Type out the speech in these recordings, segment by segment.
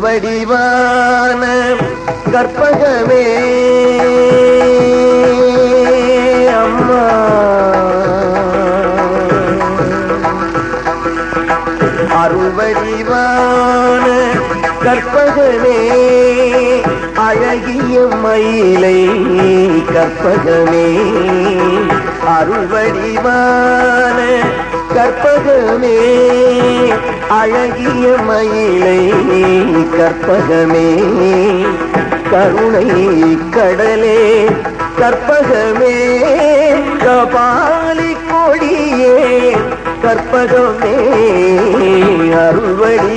வடிவான கற்பகமே. அம்மா. அருள் வடிவான கற்பகமே. அழகிய மயிலை கற்பகமே. அருள் வடிவான கற்பகமே. அழகிய மயிலை கற்பகமே. கருணை கடலே கற்பகமே. கபாலி கொடியே கற்பகமே. அருள்வடிவான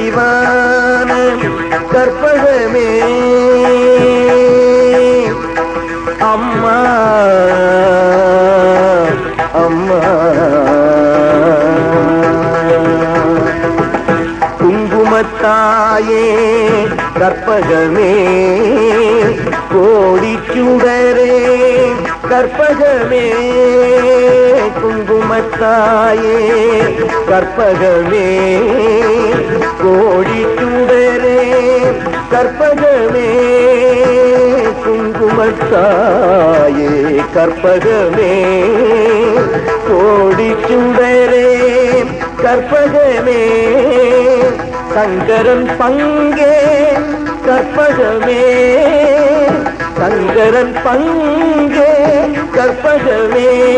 கற்பகமே. அம்மா கற்பகமே கோடிச்சுடரே கற்பகமே. குங்குமத்தாயே கற்பகமே. கோடிச்சுடரே கற்பகமே. குங்குமத்தாயே கற்பகமே. கோடிச்சுடரே கற்பகமே. சங்கரன் பங்கே கற்பகமே. சங்கரன் பங்கே கற்பகமே.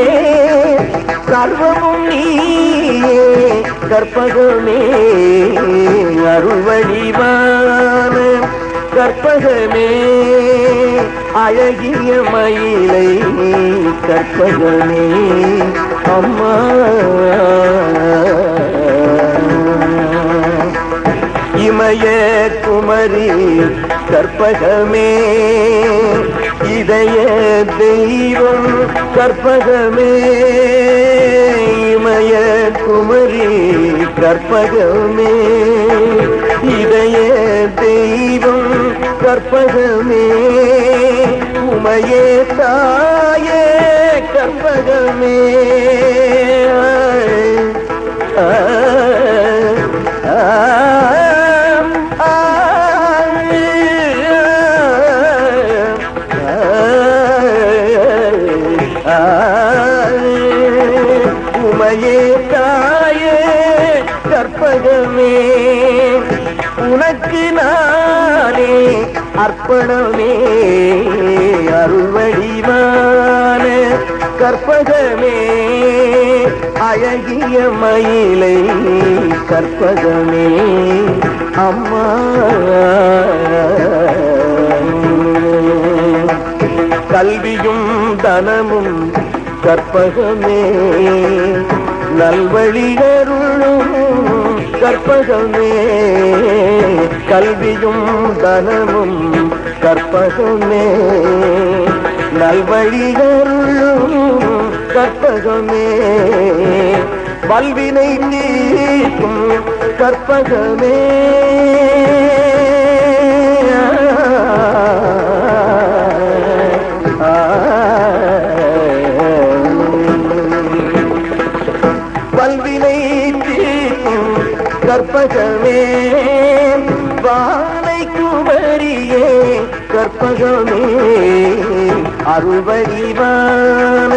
சர்வமும் நீயே கற்பகமே. அருள்வடிவான கற்பகமே. அழகிய மயிலை கற்பகமே. அம்மா. இமய குமரி கற்பகமே. இதய தெய்வம் கற்பகமே. இமய குமரி கற்பகமே. இதய தெய்வம் கற்பகமே. உமையே தாயே. உனக்கு நானே அர்ப்பணமே அருள்வடிவான கற்பகமே. அழகிய மயிலை கற்பகமே அம்மா. கல்வியும் தனமும் கற்பகமே நல்வழிகருளும் கற்பகமே. கல்வியும் தனமும் கற்பகமே. நல்வழிகருளும் கற்பகமே. வல்வினை நீக்கும் கற்பகமே. கற்பகமே வானை குமரியே கற்பகமே அருள்வடிவான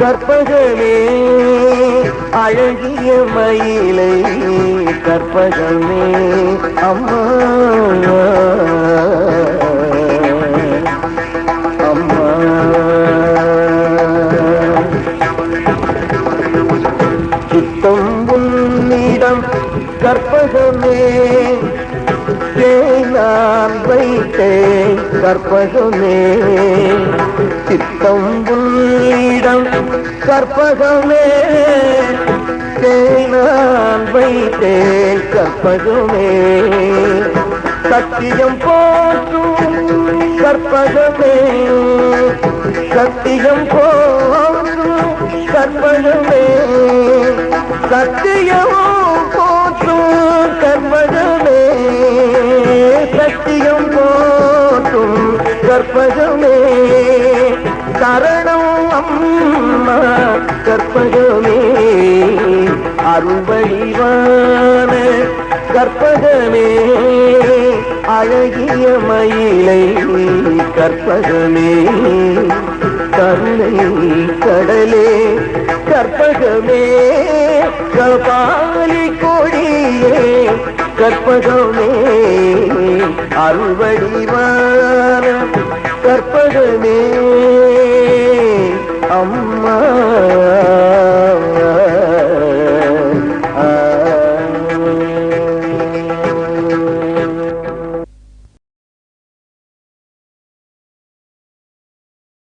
கற்பகமே அழகிய மயிலை கற்பகமே அம்மா. வைத்தேன் கற்பகமே. சித்தம் உன்னிடம் கற்பகமே. நான் வைத்தேன் கற்பகமே. சத்தியம் போற்றும் கற்பகமே. சத்தியம் போற்றும் கற்பகமே. சத்தியமும் போற்றும் கற்பகமே. கற்பகமே. சரணம் அம்மா கற்பகமே. அருள்வழிவான கற்பகமே. அழகிய மயிலை கற்பகமே. கருணை கடலே கற்பகமே. கபாலி கொடியே கற்பகமே. அருள்வடிவான கற்பகமே அம்மா.